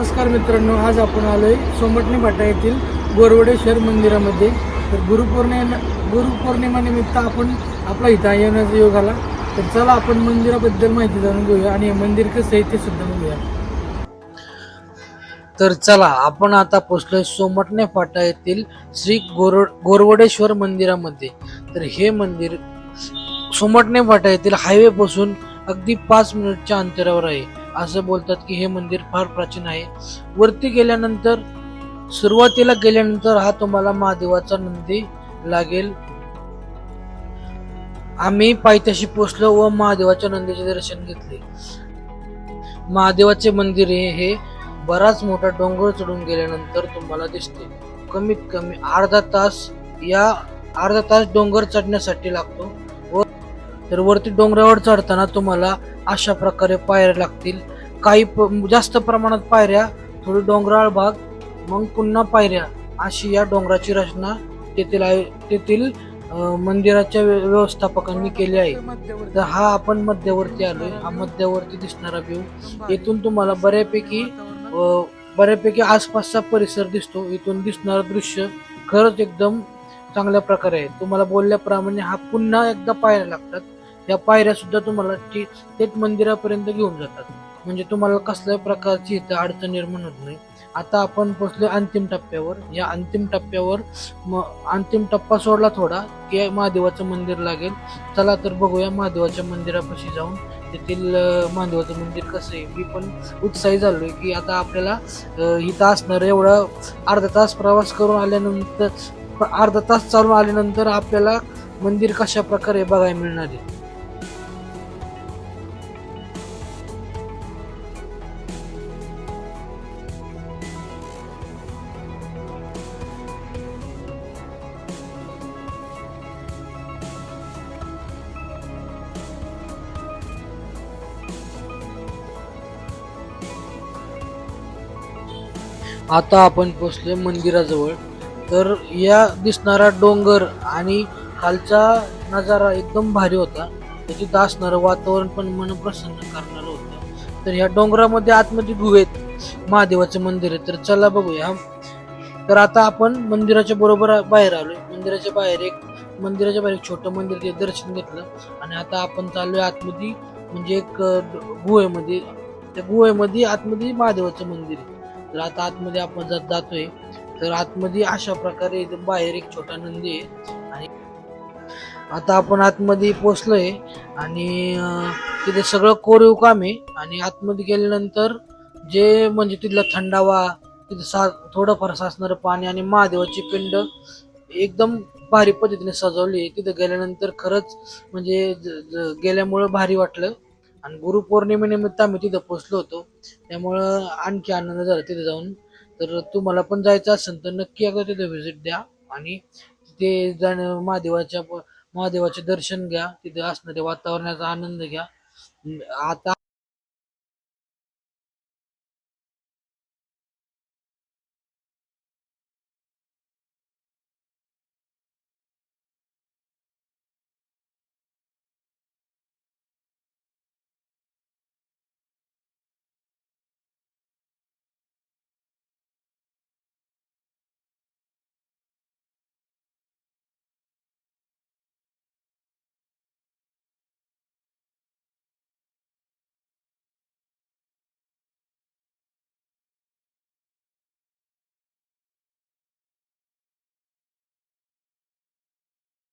नमस्कार मित्रांनो आज आपण आलोय सोमटणे फाटा येथील गोरवडेश्वर मंदिरामध्ये. तर गुरुपौर्णिमा गुरुपौर्णिमानिमित्त आपण आपला इथं येण्याचा योग आला. तर चला आपण मंदिराबद्दल माहिती जाणून घेऊया आणि हे मंदिर कसं आहे ते सुद्धा बघूया. तर चला आपण आता पोचलोय सोमटणे फाटा येथील श्री गोर गोरवडेश्वर मंदिरामध्ये. तर हे मंदिर सोमटणे फाटा येथील हायवे पासून अगदी पाच मिनिटच्या अंतरावर आहे. असं बोलतात की हे मंदिर फार प्राचीन आहे. वरती गेल्यानंतर सुरुवातीला गेल्यानंतर हा तुम्हाला महादेवाचा नंदी लागेल. आम्ही पायथ्याशी पोचलो व महादेवाच्या नंदीचे दर्शन घेतले. महादेवाचे मंदिर हे हे बराच मोठा डोंगर चढून गेल्यानंतर तुम्हाला दिसते. कमीत कमी अर्धा तास या अर्धा तास डोंगर चढण्यासाठी लागतो. तर वरती डोंगरावर चढताना तुम्हाला अशा प्रकारे पायऱ्या लागतील. काही प- जास्त प्रमाणात पायऱ्या थोडी डोंगराळ भाग मग पुन्हा पायऱ्या. अशी या डोंगराची रचना तेथील आहे तेथील मंदिराच्या व्य- व्यवस्थापकांनी केली आहे. तर हा आपण मध्यवर्ती आलोय. हा मध्यवर्ती दिसणारा व्ह्यू इथून तुम्हाला बऱ्यापैकी बऱ्यापैकी आसपासचा परिसर दिसतो. इथून दिसणारं दृश्य खरंच एकदम चांगल्या प्रकारे आहे. तुम्हाला बोलल्याप्रमाणे हा पुन्हा एकदा पायऱ्या लागतात. या पायऱ्या सुद्धा तुम्हाला ती- थेट मंदिरापर्यंत घेऊन जातात. म्हणजे तुम्हाला कसल्याही प्रकारची इथं अडचण निर्माण होत नाही. आता आपण पोचलो अंतिम टप्प्यावर. या अंतिम टप्प्यावर म अंतिम टप्पा सोडला थोडा की महादेवाचं मंदिर लागेल. चला तर बघूया महादेवाच्या मंदिरापाशी जाऊन. तेथील महादेवाचं मंदिर कसं आहे. मी पण उत्साही झालो आहे की आता आपल्याला इथं असणार एवढा अर्धा तास प्रवास करून आल्यानंतर अर्धा तास चालून आल्यानंतर आपल्याला मंदिर कशा प्रकारे बघायला मिळणार आहे? आता आपण पोचलोय मंदिराजवळ. तर या दिसणारा डोंगर आणि खालचा नजारा एकदम भारी होता. त्याची असणारं वातावरण पण मन प्रसन्न करणारं होतं. तर ह्या डोंगरामध्ये आतमध्ये गुहेत महादेवाचं मंदिर आहे. तर चला बघूया. तर आता आपण मंदिराच्या बरोबर बाहेर आलोय. मंदिराच्या बाहेर एक मंदिराच्या बाहेर एक छोटं मंदिर ते दर्शन घेतलं. आणि आता आपण चाललोय आतमध्ये. म्हणजे एक गुहेमध्ये. त्या गुहेमध्ये आतमध्ये महादेवाचं मंदिर आहे. तर आता आतमध्ये आपण जात जातोय तर आतमध्ये अशा प्रकारे बाहेर एक छोटा नंदी आहे. आणि आता आपण आतमध्ये पोचलोय आणि तिथे सगळं कोरीव काम आहे. आणि आतमध्ये गेल्यानंतर जे म्हणजे तिथला थंडावा तिथे सा थोडंफार साचणारं पाणी आणि महादेवाची पिंड एकदम भारी पद्धतीने सजवली आहे. तिथे गेल्यानंतर खरंच म्हणजे गेल्यामुळं भारी वाटलं. आणि गुरुपौर्णिमेनिमित्त आम्ही तिथं पोचलो होतो. त्यामुळं आणखी आनंद झाला तिथे जाऊन. तर तुम्हाला पण जायचं असेल तर नक्की अगं तिथे व्हिजिट द्या आणि तिथे जाणं महादेवाच्या महादेवाचे दर्शन घ्या. तिथे असणाऱ्या वातावरणाचा आनंद घ्या. आता